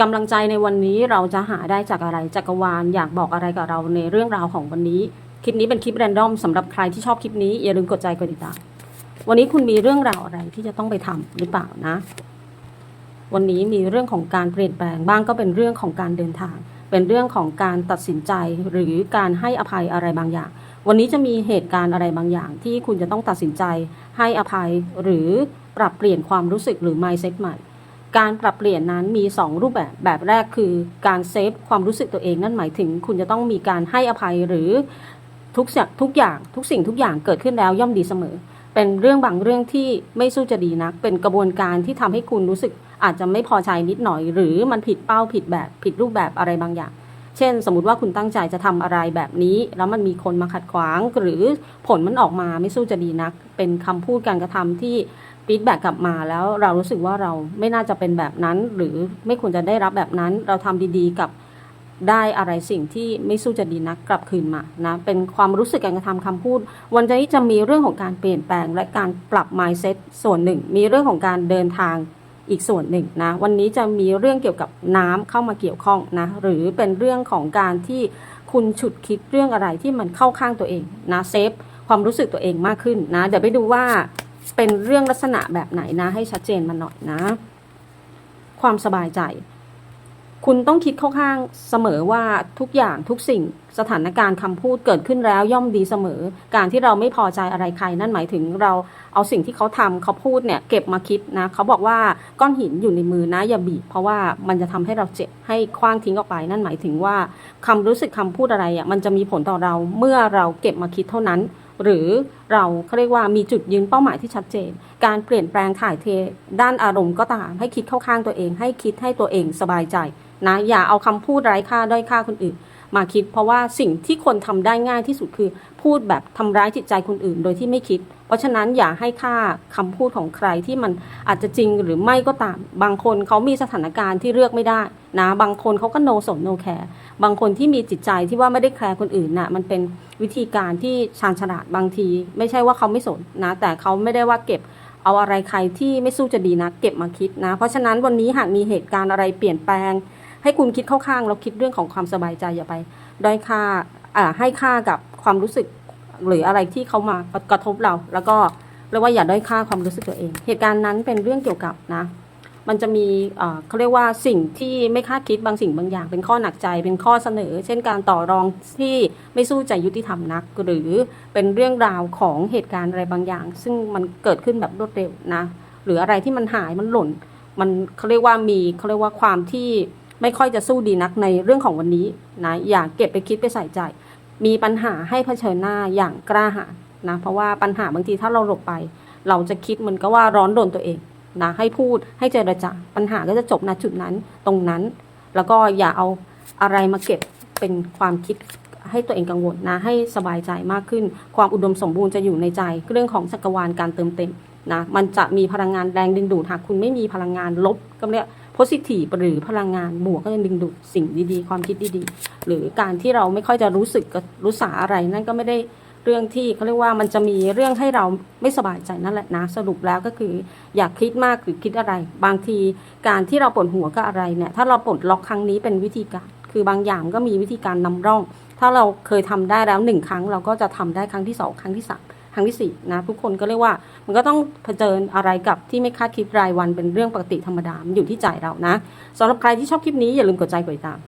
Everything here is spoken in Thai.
กำลังใจในวันนี้เราจะหาได้จากอะไรจักรวาลอยากบอกอะไรกับเราในเรื่องราวของวันนี้ คลิปนี้เป็นคลิปแรนดอมสำหรับใครที่ชอบคลิปนี้อย่าลืมกดใจกดติดตามวันนี้คุณมีเรื่องราวอะไรที่จะต้องไปทำหรือเปล่านะ วันนี้มีเรื่องของการเปลี่ยนแปลงบ้างก็เป็นเรื่องของการเดินทาง เป็นเรื่องของการตัดสินใจหรือการให้อภัยอะไรบางอย่าง วันนี้จะมีเหตุการณ์อะไรบางอย่าง ที่คุณจะต้องตัดสินใจให้อภัยหรือปรับเปลี่ยนความรู้สึกหรือ mindset ใหม่ การปรับเปลี่ยนนั้นมี 2 รูปแบบ แบบแรกคือการเซฟความรู้สึกตัวเองนั่นหมายถึง คุณจะต้องมีการให้อภัยหรือทุกสิ่งทุกอย่างทุกสิ่งทุกอย่างเกิดขึ้นแล้วย่อมดีเสมอ เป็นเรื่องบางเรื่องที่ไม่สู้จะดีนัก เป็นกระบวนการที่ทำให้คุณรู้สึกอาจจะไม่พอใจนิดหน่อย หรือมันผิดเป้าผิดแบบผิดรูปแบบอะไรบางอย่าง เช่น สมมติว่าคุณตั้งใจจะทำอะไรแบบนี้ แล้วมันมีคนมาขัดขวาง หรือผลมันออกมาไม่สู้จะดีนัก เป็นคำพูดการกระทำที่ ฟีดแบ็กกลับมาแล้วเรารู้สึกว่าเราไม่น่าจะเป็นแบบนั้น หรือไม่ควรจะได้รับแบบนั้น เราทำดีๆกับได้อะไรสิ่งที่ไม่สู้จะดีนักกลับคืนมานะเป็นความรู้สึกการกระทำคำพูด วันนี้จะมีเรื่องของการเปลี่ยนแปลง และการปรับ mindset ส่วนหนึ่ง มีเรื่องของการเดินทางอีกส่วนหนึ่งนะวันนี้จะมีเรื่องเกี่ยวกับน้ำเข้ามาเกี่ยวข้องนะหรือเป็นเรื่องของการที่คุณฉุดคิดเรื่องอะไรที่มันเข้าข้างตัวเองนะเซฟความรู้สึกตัวเองมากขึ้นนะเดี๋ยวไปดูว่า เป็นเรื่องลักษณะแบบไหนนะ ให้ชัดเจนมาหน่อยนะ ความสบายใจ คุณต้องคิดเข้าข้างเสมอว่าทุกอย่างทุกสิ่งสถานการณ์คำพูดเกิดขึ้นแล้วย่อมดีเสมอ การที่เราไม่พอใจอะไรใคร นั่นหมายถึงเรา เอาสิ่งที่เขาทำเขาพูดเนี่ยเก็บมาคิดนะเขาบอกว่าก้อนหินอยู่ในมือนะอย่าบีบเพราะว่ามันจะทำให้เราเจ็บให้คว้างทิ้งออกไป นั่นหมายถึงว่าคำรู้สึกคำพูดอะไรอะมันจะมีผลต่อเราเมื่อเราเก็บมาคิดเท่านั้น หรือเราเขาเรียกว่ามีจุดยืนเป้าหมายที่ชัดเจน การเปลี่ยนแปลงถ่ายเท ด้านอารมณ์ก็ตามให้คิดเข้าข้างตัวเอง ให้คิดให้ตัวเองสบายใจนะอย่าเอาคำพูดไร้ค่าด้อยค่าคนอื่น มาคิด เพราะว่าสิ่งที่คนทำได้ง่ายที่สุดคือ พูดแบบทำร้ายจิตใจคนอื่นโดยที่ไม่คิด เพราะฉะนั้นอย่าให้ค่าคำพูดของใครที่มันอาจจะจริงหรือไม่ก็ตาม บางคนเขามีสถานการณ์ที่เลือกไม่ได้นะบางคนเขาก็โนสนโนแคร์บางคนที่มีจิตใจที่ว่าไม่ได้แคร์คนอื่นน่ะมันเป็นวิธีการที่ชาญฉลาดบางที ไม่ใช่ว่าเขาไม่สนนะ แต่เขาไม่ได้ว่าเก็บเอาอะไรใครที่ไม่สู้จะดีนะ เก็บมาคิดนะ เพราะฉะนั้นวันนี้หากมีเหตุการณ์อะไรเปลี่ยนแปลง ให้คุณคิดเข้าข้างแล้วคิดเรื่องของความสบายใจอย่าไปด้อยค่าให้ค่ากับความรู้สึกหรืออะไรที่เขามากระทบเรา แล้วก็เรียกว่าอย่าด้อยค่าความรู้สึกตัวเอง เหตุการณ์นั้นเป็นเรื่องเกี่ยวกับนะ มันจะมีเอ่อเขาเรียกว่าสิ่งที่ไม่คาดคิดบางสิ่งบางอย่าง เป็นข้อหนักใจเป็นข้อเสนอ เช่นการต่อรองที่ไม่สู้ใจยุติธรรมนัก หรือเป็นเรื่องราวของเหตุการณ์อะไรบางอย่าง ซึ่งมันเกิดขึ้นแบบรวดเร็วนะ หรืออะไรที่มันหายมันหล่น มันเขาเรียกว่ามีเขาเรียกว่าความที่ ไม่ค่อยจะสู้ดีนักในเรื่องของวันนี้นะอย่าเก็บไปคิดไปใส่ใจ มีปัญหาให้เผชิญหน้าอย่างกล้าหาญนะเพราะว่าปัญหาบางทีถ้าเราหลบไป เราจะคิดเหมันก็ว่าร้อนรนตัวเองนะให้พูดให้เจรจาปัญหาก็จะจบณจุดนั้นตรงนั้น แล้วก็อย่าเอาอะไรมาเก็บเป็นความคิดให้ตัวเองกังวลนะให้สบายใจมากขึ้น ความอุดมสมบูรณ์จะอยู่ในใจ เรื่องของจักรวาลการเติมเต็มนะมันจะมีพลังงานแรงดึงดูดหากคุณไม่มีพลังงานลบก็เรียก positive หรือพลังงานบวกก็จะดึงดูดสิ่งดีๆ ความคิดดีๆ หรือการที่เราไม่ค่อยจะรู้สึกรู้สาอะไรนั่นก็ไม่ได้เรื่องที่เขาเรียกว่ามันจะมีเรื่องให้เราไม่สบายใจนั่นแหละนะสรุปแล้วก็คือ อยากคิดมากหรือคิดอะไร บางทีการที่เราปวดหัวกับอะไรเนี่ยถ้าเราปลดล็อกครั้งนี้เป็นวิธีการ คือบางอย่างก็มีวิธีการนำร่อง ถ้าเราเคยทำได้แล้วหนึ่งครั้ง เราก็จะทำได้ครั้งที่สองครั้งที่สาม ครั้งที่4นะทุกคนก็เรียกว่า มันก็ต้องเผชิญอะไรกับที่ไม่คาดคิดรายวันเป็นเรื่องปกติธรรมดามันอยู่ที่ใจเรานะสำหรับใครที่ชอบคลิปนี้อย่าลืมกดใจกดติดตาม